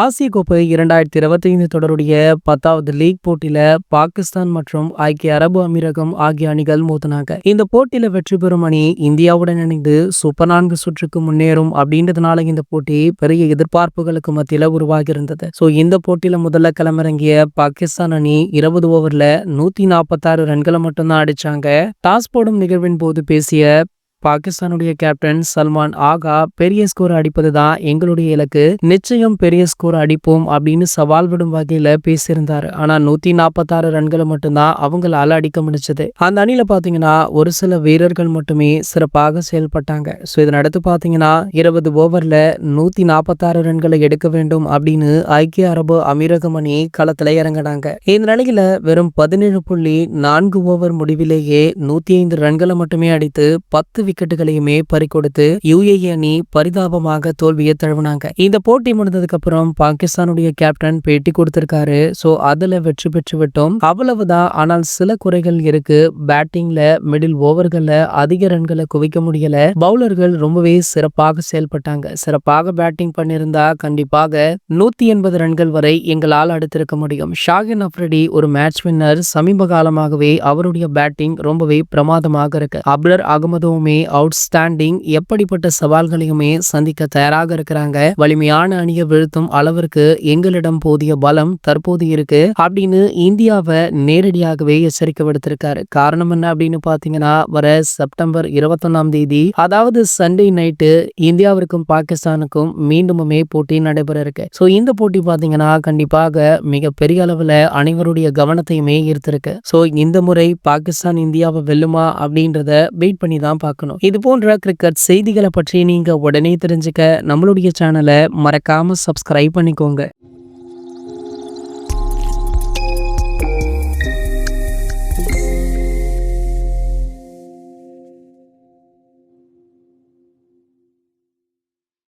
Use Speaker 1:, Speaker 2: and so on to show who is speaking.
Speaker 1: ஆசிய கோப்பை இரண்டாயிரத்தி இருபத்தி ஐந்து தொடருடைய பத்தாவது லீக் போட்டியில பாகிஸ்தான் மற்றும் ஐக்கிய அரபு அமீரகம் ஆகிய அணிகள் மோதினாங்க. இந்த போட்டியில வெற்றி பெறும் அணி இந்தியாவுடன் இணைந்து சூப்பர் நான்கு சுற்றுக்கு முன்னேறும் அப்படின்றதுனால இந்த போட்டி பெரிய எதிர்பார்ப்புகளுக்கு மத்தியில உருவாகி இருந்தது சோ இந்த போட்டியில முதல்ல களமிறங்கிய பாகிஸ்தான் அணி இருபது ஓவர்ல நூத்தி நாற்பத்தாறு ரன்களை மட்டும்தான் அடிச்சாங்க. டாஸ் போடும் நிகழ்வின் போது பேசிய பாகிஸ்தானுடைய கேப்டன் சல்மான் ஆகா பெரிய ஸ்கோர் அடிப்பது தான் எங்களுடைய இலக்கு. நிச்சயம் பெரிய ஸ்கோர் அடிப்போம் அப்படின்னு சவால் விடும் வகையில பேசியிருந்தாரு. ஆனா நூத்தி நாற்பத்தாறு ரன்களை மட்டும்தான் அவங்களால அடிக்க முடிச்சது அந்த அணியில பாத்தீங்கன்னா ஒரு சில வீரர்கள் மட்டுமே சிறப்பாக செயல்பட்டாங்க. ஸோ இதன் அடுத்து பாத்தீங்கன்னா இருபது ஓவர்ல நூத்தி நாற்பத்தாறு ரன்களை எடுக்க வேண்டும் அப்படின்னு ஐக்கிய அரபு அமீரகம் அணி களத்துல இறங்கினாங்க. இந்த நிலையில வெறும் பதினேழு புள்ளி நான்கு ஓவர் முடிவிலேயே நூத்தி ஐந்து ரன்களை மட்டுமே அடித்து பத்து விக்கெட்டுகளையுமே பறிக்கொடுத்து யுஏஇ அணி பரிதாபமாக தோல்வியை தழுவினாங்க. இந்த போட்டி முடிந்ததுக்கு அப்புறம் பாகிஸ்தானுடைய கேப்டன் பேட்டி கொடுத்திருக்காரு. சோ அதுல வெற்றி பெற்று விட்டோம். அவ்வளவுதான். ஆனால் சில குறைகள் இருக்கு. பேட்டிங்ல மிடில் ஓவர்கள்ல அதிக ரன்களை குவிக்க முடியல. பவுலர்கள் ரொம்பவே சிறப்பாக செயல்பட்டாங்க. சிறப்பாக பேட்டிங் பண்ணிருந்தா கண்டிப்பாக நூத்தி எண்பது ரன்கள் வரை எங்களால் அடுத்திருக்க முடியும். ஷாகின் அப்ரடி ஒரு மேட்ச் வின்னர் சமீப காலமாகவே அவருடைய பேட்டிங் ரொம்பவே பிரமாதமாக இருக்கு. அப்ரர் அகமதுவுமே அவுட்ஸ்டாண்டிங் எப்படிப்பட்ட சவால்களையுமே சந்திக்க தயாராக இருக்கிறாங்க. வலிமையான அணியை வீழ்த்தும் அளவிற்கு எங்களிடம் போதிய பலம் தற்போது இருக்கு. அப்படின்னு இந்தியாவை நேரடியாகவே எச்சரிக்கை விடுத்திருக்காரு. காரணம் என்ன அப்படின்னு பாத்தீங்கன்னா வர செப்டம்பர் இருபத்தொன்னாம் தேதி அதாவது சண்டே நைட்டு இந்தியாவிற்கும் பாகிஸ்தானுக்கும் மீண்டுமே போட்டி நடைபெற இருக்கு. ஸோ இந்த போட்டி பாத்தீங்கன்னா கண்டிப்பாக மிக பெரிய அளவுல அனைவருடைய கவனத்தையுமே ஈர்த்திருக்கு. ஸோ இந்த முறை பாகிஸ்தான் இந்தியாவை வெல்லுமா அப்படின்றத வெயிட் பண்ணி தான் பார்க்கணும் இது போன்ற கிரிக்கெட் செய்திகளை பற்றி நீங்க உடனே தெரிஞ்சுக்க நம்மளுடைய சேனலை மறக்காம சப்ஸ்கிரைப் பண்ணிக்கோங்க.